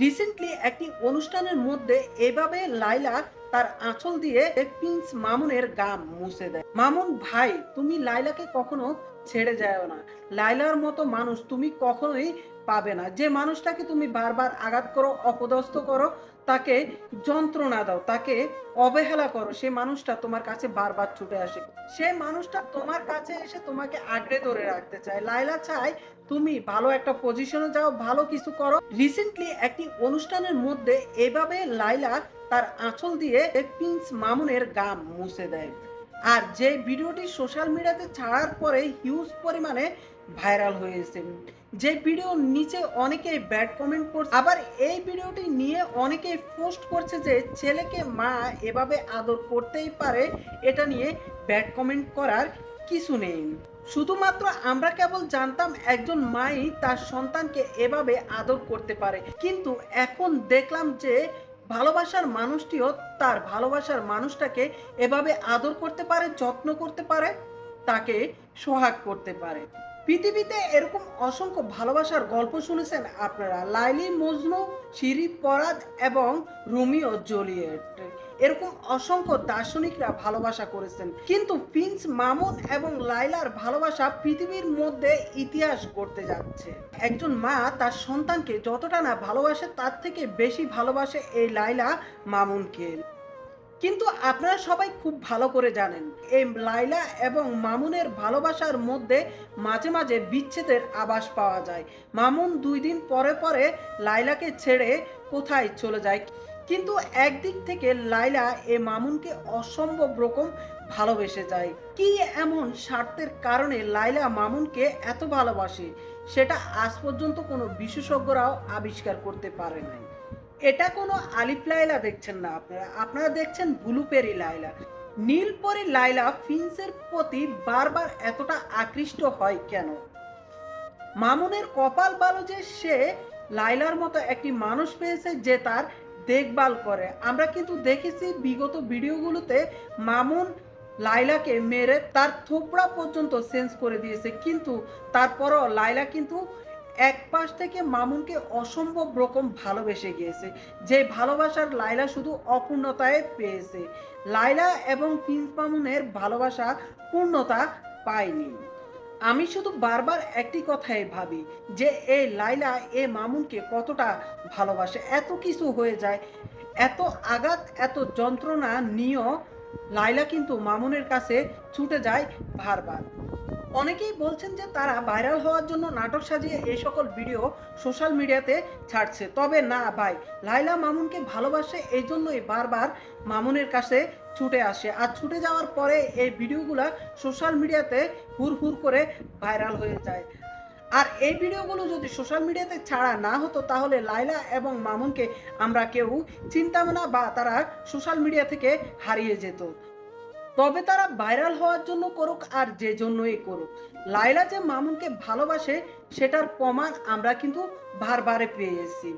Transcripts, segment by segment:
Recently একটি অনুষ্ঠানের মধ্যে এভাবে লাইলা তার আঁচল দিয়ে প্রিন্স মামুনের গাম মুছে দেয়। মামুন, ভাই, তুমি লাইলাকে কখনো ছেড়ে যাও না। লাইলার মতো মানুষ তুমি কখনোই পাবে না। যে মানুষটাকে তুমি বারবার আঘাত করো, অপদস্থ করো, তাকে যন্ত্রণা দাও, তাকে অবহেলা করো, সে মানুষটা তোমার কাছে বারবার ছুটে আসে। সে মানুষটা তোমার কাছে এসে তোমাকে আঁকড়ে ধরে রাখতে চায়। লাইলা চায়, তুমি ভালো একটা পজিশনে যাও, ভালো কিছু করো। রিসেন্টলি একটি অনুষ্ঠানের মধ্যে এভাবে লাইলা তার আঁচল দিয়ে প্রিন্স মামুনের গাম মুছে দেয়। আর যে ভিডিওটি সোশ্যাল মিডিয়াতে ছাড়ার পরে হিউজ পরিমাণে ভাইরাল হয়েছে যে ভিডিও নিচে অনেকে ব্যাড কমেন্ট করছে, আবার এই ভিডিওটি নিয়ে অনেকে পোস্ট করছে যে ছেলেকে মা এভাবে আদর করতেই পারে, এটা নিয়ে ব্যাড কমেন্ট করার কিছু নেই। শুধুমাত্র আমরা কেবল জানতাম একজন মাই তার সন্তানকে এভাবে আদর করতে পারে। কিন্তু এখন দেখলাম যে ভালোবাসার মানুষটিও তার ভালোবাসার মানুষটাকে এভাবে আদর করতে পারে, যত্ন করতে পারে, তাকে সোহাগ করতে পারে। পৃথিবীতে এরকম অসংখ্য ভালোবাসার গল্প শুনেছেন আপনারা। লাইলি মজনু শিরি পরাদ এবং রোমিও জুলিয়েট। এরকম অসংখ্য দার্শনিকরা ভালোবাসা করেছেন। কিন্তু প্রিন্স মামুন এবং লাইলার ভালোবাসা পৃথিবীর মধ্যে ইতিহাস গড়তে যাচ্ছে। একজন মা তার সন্তানকে যতটা না ভালোবাসে, তার থেকে বেশি ভালোবাসে এই লাইলা মামুনকে। কিন্তু আপনারা সবাই খুব ভালো করে জানেন, এই লাইলা এবং মামুনের ভালোবাসার মধ্যে মাঝে মাঝে বিচ্ছেদের আভাস পাওয়া যায়। মামুন দুই দিন পরে পরে লাইলাকে ছেড়ে কোথায় চলে যায়? কিন্তু একদিক থেকে লাইলা এ মামুনকে অসম্ভব রকম ভালোবেসে যায়। কি এমন স্বার্থের কারণে লাইলা মামুনকে এত ভালোবাসে, সেটা আজ পর্যন্ত কোনো বিশেষজ্ঞরাও আবিষ্কার করতে পারে নাই। এটা কোনো আলিফ লাইলা দেখছেন না আপনারা? আপনারা দেখছেন ব্লুপেরি লাইলা নীলপরি লাইলা ফিন্সের প্রতি বারবার এতটা আকৃষ্ট হয় কেন? মামুনের কপাল ভালো যে সে লাইলার মতো একটি মানুষ পেয়েছে যে তার দেখভাল করে। আমরা কিন্তু দেখেছি বিগত ভিডিওগুলোতে মামুন লাইলাকে মেরে তার থোপড়া পর্যন্ত চেঞ্জ করে দিয়েছে। কিন্তু তারপরও লাইলা কিন্তু এক পাশ থেকে মামুনকে অসম্ভব রকম ভালোবেসে গিয়েছে। যে ভালোবাসার লাইলা শুধু অপূর্ণতায় পেয়েছে। লাইলা এবং প্রিন্স মামুনের ভালোবাসা পূর্ণতা পায়নি। আমি শুধু বারবার একটি কথাই ভাবি যে এই লাইলা এ মামুনকে কতটা ভালোবাসে, এত কিছু হয়ে যায়, এত আঘাত, এত যন্ত্রণা নিয়েও লাইলা কিন্তু মামুনের কাছে ছুটে যায় বারবার। অনেকেই বলছেন যে তারা ভাইরাল হওয়ার জন্য নাটক সাজিয়ে এই সকল ভিডিও সোশ্যাল মিডিয়াতে ছাড়ছে। তবে না ভাই লাইলা মামুনকে ভালোবাসে এই জন্যই বারবার মামুনের কাছে ছুটে আসে। আর ছুটে যাওয়ার পরে এই ভিডিওগুলো সোশ্যাল মিডিয়াতে হুর হুর করে ভাইরাল হয়ে যায়। আর এই ভিডিওগুলো যদি সোশ্যাল মিডিয়াতে ছাড়া না হতো, তাহলে লাইলা এবং মামুনকে আমরা কেউ চিন্তাম না বা তারা সোশ্যাল মিডিয়া থেকে হারিয়ে যেত। তবে তারা ভাইরাল হওয়ার জন্য করুক আর যে জন্যই করুক। লাইলা যে মামুনকে ভালোবাসে, সেটার প্রমাণ আমরা কিন্তু বারবারে পেয়ে এসেছি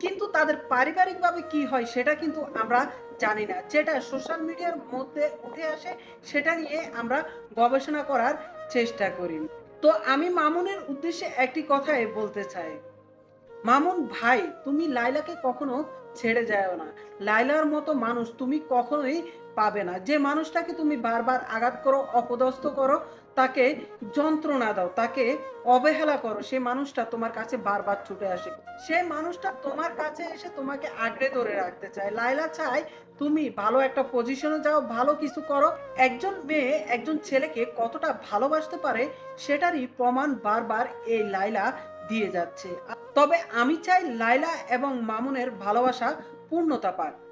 কিন্তু তাদের পারিবারিকভাবে কি হয়, সেটা কিন্তু আমরা জানি না। যেটা সোশ্যাল মিডিয়ার মধ্যে উঠে আসে, সেটা নিয়ে আমরা গবেষণা করার চেষ্টা করি। তো আমি মামুনের উদ্দেশ্যে একটি কথাই বলতে চাই। মামুন, ভাই, তুমি লাইলাকে কখনো ছেড়ে যাও না। লাইলার মতো মানুষ তুমি কখনোই পাবে না। যে মানুষটাকে তুমি বারবার আঘাত করো, অপদস্থ করো, তাকে যন্ত্রণা দাও, তাকে অবহেলা করো, সে মানুষটা তোমার কাছে বারবার ছুটে আসে। সে মানুষটা তোমার কাছে এসে তোমাকে আঁকড়ে ধরে রাখতে চায়। লাইলা চায়, তুমি ভালো একটা পজিশনে যাও, ভালো কিছু করো। একজন মেয়ে, একজন ছেলেকে কতটা ভালোবাসতে পারে, সেটারই প্রমাণ বারবার এই লাইলা দিয়ে যাচ্ছে। তবে আমি চাই লাইলা এবং মামুনের ভালোবাসা পূর্ণতা পাক।